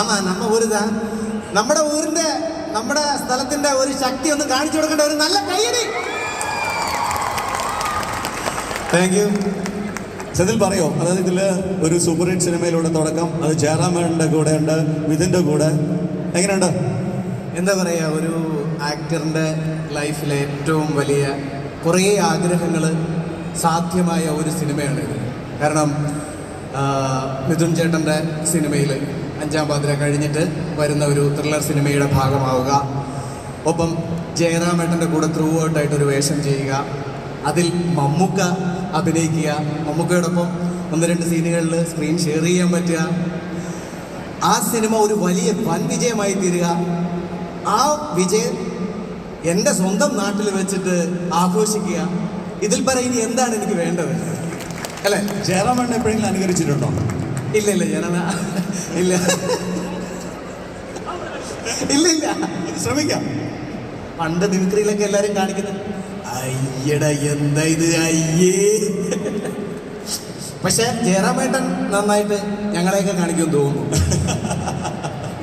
ആമാ നമ്മ ഊരുതാ. നമ്മുടെ ഊരിന്റെ നമ്മുടെ സ്ഥലത്തിന്റെ ഒരു ശക്തി ഒന്ന് കാണിച്ചു കൊടുക്കേണ്ട ഒരു നല്ല കൈയടി താങ്ക് യു സെതിൽ പറയോ? അതായത് ഇതിൽ ഒരു സൂപ്പർ ഹിറ്റ് സിനിമയിലൂടെ തുടക്കം അത് ജയറാമേന്റെ കൂടെ ഉണ്ട് വിതിന്റെ കൂടെ. എങ്ങനെയുണ്ട്? എന്താ പറയുക ഒരു ആക്ടറിന്റെ ലൈഫിലെ ഏറ്റവും വലിയ കുറേ ആഗ്രഹങ്ങൾ സാധ്യമായ ഒരു സിനിമയാണ് ഇത്. കാരണം മിഥുൻ ചേട്ടന്റെ സിനിമയിൽ അഞ്ചാം പാതിര കഴിഞ്ഞിട്ട് വരുന്ന ഒരു ത്രില്ലർ സിനിമയുടെ ഭാഗമാവുക. ഒപ്പം ജയറാമേട്ടന്റെ കൂടെ ത്രൂ ഔട്ടായിട്ടൊരു വേഷം ചെയ്യുക. അതിൽ മമ്മൂക്ക അഭിനയിക്കുക. മമ്മൂക്കയോടൊപ്പം ഒന്ന് രണ്ട് സീനുകളിൽ സ്ക്രീൻ ഷെയർ ചെയ്യാൻ പറ്റുക. ആ സിനിമ ഒരു വലിയ വൻ വിജയമായി തീരുക. ആ വിജയം എന്റെ സ്വന്തം നാട്ടിൽ വെച്ചിട്ട് ആഘോഷിക്കുക. ഇതിൽ പറ ഇനി എന്താണ് എനിക്ക് വേണ്ടത്? അല്ലേ? ജയറാമേണ്ണ എപ്പോഴെങ്കിലും അനുകരിച്ചിട്ടുണ്ടോ? ഇല്ല ഇല്ല ഞാനാ ഇല്ല. ഇല്ല ഇല്ല. ശ്രമിക്കാം. പണ്ട് മിമിക്രിയിലൊക്കെ എല്ലാരും കാണിക്കുന്നത് അയ്യട എന്താ ഇത്? അയ്യേ. പക്ഷെ ജയറാമേട്ടൻ നന്നായിട്ട് ഞങ്ങളെയൊക്കെ കാണിക്കുമെന്ന് തോന്നുന്നു.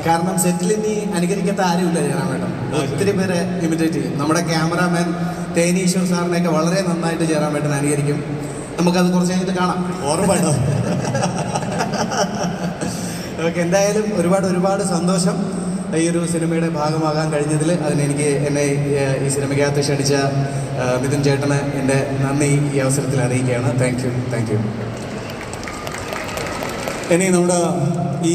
കാരണം സെറ്റിൽ ഇനി അനുകരിക്കാത്ത ആരുമില്ല ജയറാമേട്ടൻ. ഒത്തിരി പേരെ ഇമിറ്റേറ്റ് ചെയ്യും. നമ്മുടെ ക്യാമറാമാൻ തേനീശ്വർ സാറിനെയൊക്കെ വളരെ നന്നായിട്ട് ജയറാമേട്ടൻ അനുകരിക്കും. നമുക്കത് കുറച്ച് കഴിഞ്ഞിട്ട് കാണാം. ഓർമ്മയുണ്ടോ ഓക്കെ എന്തായാലും ഒരുപാട് ഒരുപാട് സന്തോഷം ഈ ഒരു സിനിമയുടെ ഭാഗമാകാൻ കഴിഞ്ഞതിൽ അതിനെനിക്ക് എന്നെ ഈ സിനിമയ്ക്കകത്ത് ക്ഷണിച്ച മിഥുൻ ചേട്ടന് എന്റെ നന്ദി ഈ അവസരത്തിൽ അറിയിക്കുകയാണ്. Thank you thank you. ഇനി നമ്മുടെ ഈ